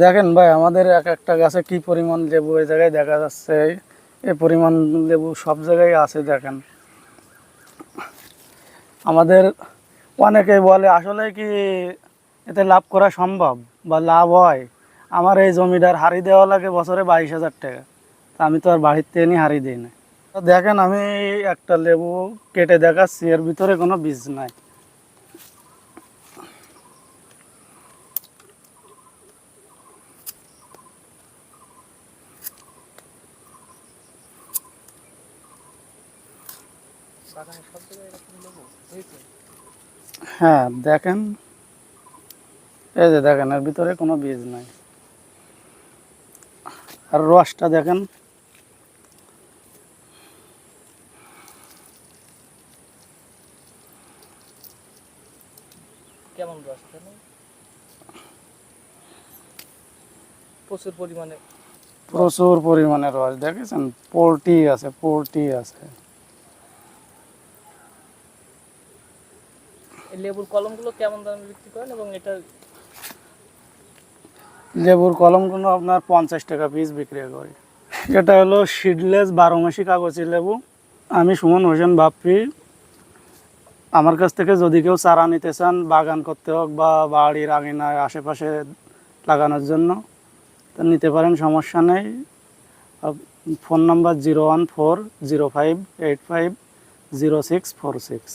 দেখেন ভাই, আমাদের এক একটা গাছে কি পরিমাণ লেবু এই জায়গায় দেখা যাচ্ছে। এই পরিমাণ লেবু সব জায়গায় আছে, দেখেন। আমাদের অনেকেই বলে, আসলে কি এতে লাভ করা সম্ভব বা লাভ হয়? আমার এই জমিটার হারি দেওয়া লাগে বছরে বাইশ হাজার টাকা। তা আমি তো আর বাড়ির এনে হারি দিই না। দেখেন, আমি একটা লেবু কেটে দেখাচ্ছি, এর ভিতরে কোনো বীজ নাই। হ্যাঁ দেখেন। এই যে দেখেন এর ভিতরে কোনো বীজ নাই। আর রসটা দেখেন। কেমন রস প্রচুর পরিমাণে প্রচুর পরিমাণে রস দেখেছেন? পোলট্রি আছে পোলট্রি আছে। লেবুর কলমগুলো কেমন দামে বিক্রি করেন এবং এটা লেবুর কলমগুলো আপনার পঞ্চাশ টাকা পিস বিক্রি করি। এটা হলো সিডলেস বারো মাসি লেবু। আমি সুমন হোসেন বাপ্পি আমার কাছ থেকে যদি কেউ চারা নিতে চান, বাগান করতে হোক বা বাড়ির আঙিনার আশেপাশে লাগানোর জন্য, তো নিতে পারেন, সমস্যা নেই। Phone number zero one four zero five eight five zero six four six.